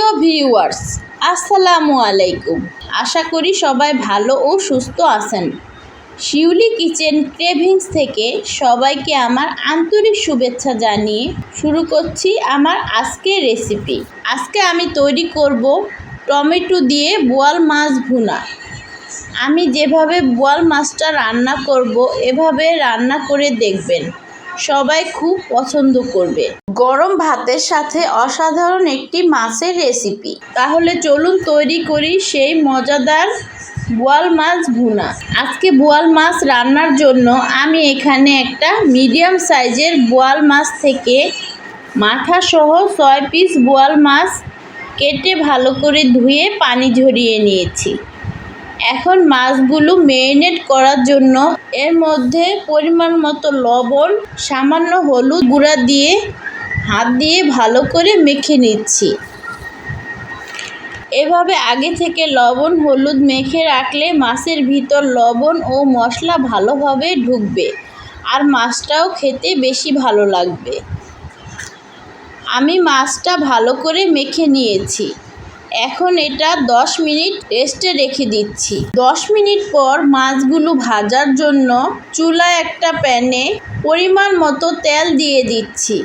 প্রিয় ভিউয়ার্স, আসসালামু আলাইকুম। আশা করি সবাই ভালো ও সুস্থ আছেন। শিউলি কিচেন ক্রেভিংস থেকে সবাইকে আমার আন্তরিক শুভেচ্ছা জানিয়ে শুরু করছি আমার আজকের রেসিপি। আজকে আমি তৈরি করব টমেটো দিয়ে বোয়াল মাছ ভুনা। আমি যেভাবে বোয়াল মাছটা রান্না করব, এভাবে রান্না করে দেখবেন। সবাই খুব পছন্দ করবে। গরম ভাতের সাথে অসাধারণ একটি মাছের রেসিপি তাহলে চলুন তৈরি করি সেই মজাদার বোয়াল মাছ ভুনা। আজকে বোয়াল মাছ রান্নার জন্য আমি এখানে একটা মিডিয়াম সাইজের বোয়াল মাছ থেকে মাথা সহ ছয় পিস বোয়াল মাছ কেটে ভালো করে ধুয়ে পানি ঝরিয়ে নিয়েছি। এখন মাছগুলো মেরিনেট করার জন্য এর মধ্যে পরিমাণ মতো লবণ, সামান্য হলুদ গুঁড়া দিয়ে হাত দিয়ে ভালো করে মেখে নিচ্ছি। এভাবে আগে থেকে লবণ, হলুদ মেখে রাখলে মাছের ভিতর লবণ ও মশলা ভালোভাবে ঢুকবে আর মাছটাও খেতে বেশি ভালো লাগবে। আমি মাছটা ভালো করে মেখে নিয়েছি। এখন এটা 10 মিনিট রেস্টে রেখে দিচ্ছি। 10 মিনিট পর মাছগুলো ভাজার জন্য চুলায় একটা প্যানে পরিমাণ মতো তেল দিয়ে দিচ্ছি।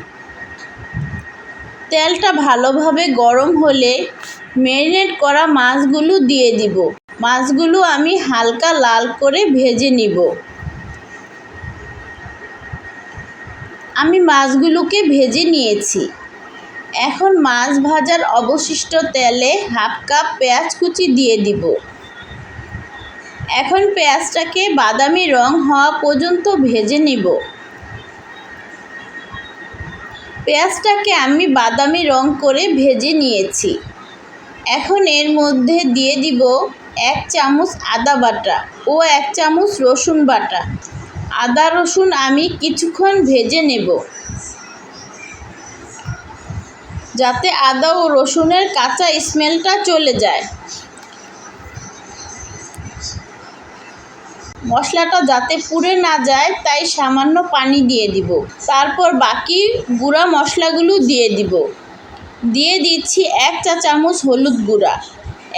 তেলটা ভালোভাবে গরম হলে ম্যারিনেট করা মাছগুলো দিয়ে দিব। মাছগুলো আমি হালকা লাল করে ভেজে নিব। আমি মাছগুলোকে ভেজে নিয়েছি। এখন মাছ ভাজার অবশিষ্ট তেলে হাফ কাপ পেঁয়াজ কুচি দিয়ে দিব। এখন পেঁয়াজটাকে বাদামি রং হওয়া পর্যন্ত ভেজে নিব। পেঁয়াজটাকে আমি বাদামি রং করে ভেজে নিয়েছি। এখন এর মধ্যে দিয়ে দিব এক চামচ আদা বাটা ও এক চামচ রসুন বাটা। আদা রসুন আমি কিছুক্ষণ ভেজে নেব। যাতে আদা ও রসুনের কাঁচা স্মেলটা চলে যায়। মশলাটা যাতে পুড়ে না যায়, তাই সামান্য পানি দিয়ে দিব। তারপর বাকি গুঁড়া মশলাগুলো দিয়ে দিব। দিয়ে দিচ্ছি এক চা চামচ হলুদ গুঁড়া,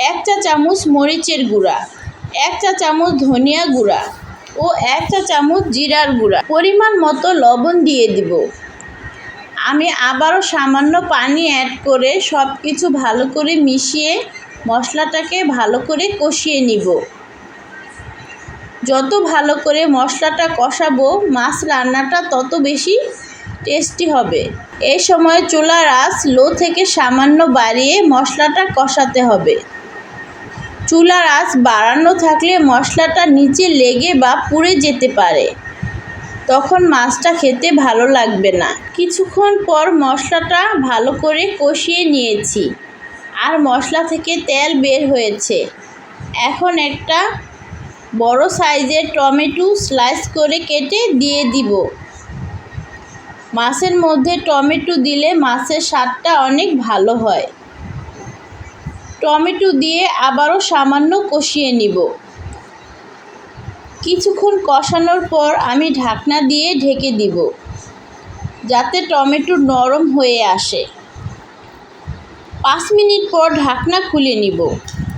এক চা চামচ মরিচের গুঁড়া, এক চা চামচ ধনিয়া গুঁড়া ও এক চা চামচ জিরার গুঁড়া। পরিমাণ মতো লবণ দিয়ে দিব। আমি আবারও সামান্য পানি অ্যাড করে সব কিছু ভালো করে মিশিয়ে মশলাটাকে ভালো করে কষিয়ে নিব। যত ভালো করে মশলাটা কষাবো, মাছ রান্নাটা তত বেশি টেস্টি হবে। এই সময় চুলার আঁচ লো থেকে সামান্য বাড়িয়ে মশলাটা কষাতে হবে। চুলার আঁচ বাড়ানো থাকলে মশলাটা নিচে লেগে বা পুড়ে যেতে পারে। তখন মাছটা খেতে ভালো লাগবে না। কিছুক্ষণ পর মশলাটা ভালো করে কষিয়ে নিয়েছি। আর মশলা থেকে তেল বের হয়েছে। এখন একটা বড় সাইজের টমেটো স্লাইস করে কেটে দিয়ে দিব। মাছের মধ্যে টমেটো দিলে মাছের স্বাদটা অনেক ভালো হয়। টমেটো দিয়ে আবারও সামান্য কষিয়ে নিব। কিছুক্ষণ কষানোর পর আমি ঢাকনা দিয়ে ঢেকে দিব, যাতে টমেটো নরম হয়ে আসে। পাঁচ মিনিট পর ঢাকনা খুলে নিব।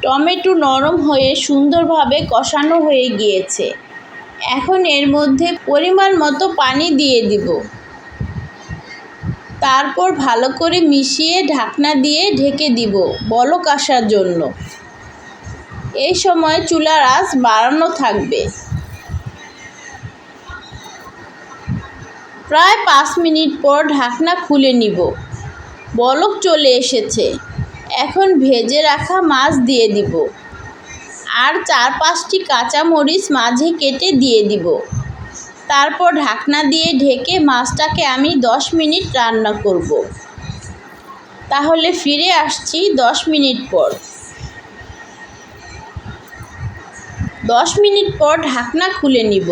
টমেটো নরম হয়ে সুন্দরভাবে কষানো হয়ে গিয়েছে। এখন এর মধ্যে পরিমাণ মতো পানি দিয়ে দিব। তারপর ভালো করে মিশিয়ে ঢাকনা দিয়ে ঢেকে দিব বলক আসার জন্য। এই সময় চুলার আঁচ বাড়ানো থাকবে। প্রায় পাঁচ মিনিট পর ঢাকনা খুলে নিব। বলক চলে এসেছে। এখন ভেজে রাখা মাছ দিয়ে দিব। আর চার পাঁচটি কাঁচা মরিচ মাঝে কেটে দিয়ে দিব। তারপর ঢাকনা দিয়ে ঢেকে মাছটাকে আমি দশ মিনিট রান্না করব। তাহলে ফিরে আসছি দশ মিনিট পর। দশ মিনিট পর ঢাকনা খুলে নিব।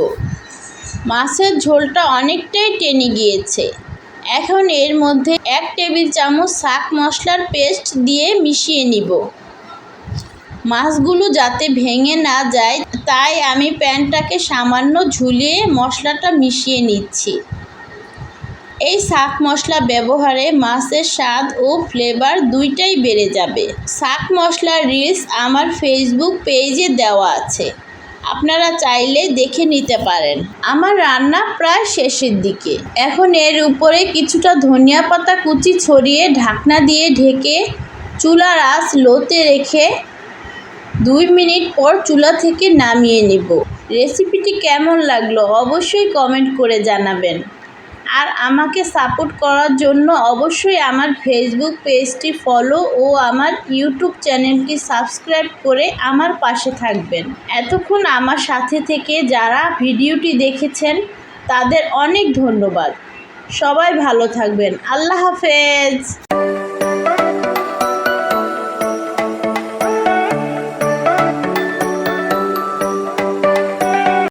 মাছের ঝোলটা অনেকটাই টেনে গিয়েছে। এখন এর মধ্যে এক টেবিল চামচ শাক মশলার পেস্ট দিয়ে মিশিয়ে নিব। মাছগুলো যাতে ভেঙে না যায়, তাই আমি প্যানটাকে সামান্য ঝুলিয়ে মশলাটা মিশিয়ে নিচ্ছি। এই শাক মশলা ব্যবহারে মাছের স্বাদ ও ফ্লেভার দুইটাই বেড়ে যাবে। শাক মশলার রিলস আমার ফেসবুক পেজে দেওয়া আছে। আপনারা চাইলে দেখে নিতে পারেন। আমার রান্না প্রায় শেষের দিকে। এখন এর উপরে কিছুটা ধনিয়া পাতা কুচি ছড়িয়ে ঢাকনা দিয়ে ঢেকে চুলার আঁচ লোতে রেখে দুই মিনিট পর চুলা থেকে নামিয়ে নিব। রেসিপিটি কেমন লাগল অবশ্যই কমেন্ট করে জানাবেন। আর আমাকে সাপোর্ট করার জন্য অবশ্যই আমার ফেসবুক পেজটি ফলো ও আমার ইউটিউব চ্যানেলটি সাবস্ক্রাইব করে আমার পাশে থাকবেন। এতক্ষণ আমার সাথে থেকে যারা ভিডিওটি দেখেছেন, তাদের অনেক ধন্যবাদ। সবাই ভালো থাকবেন। আল্লাহ হাফেজ!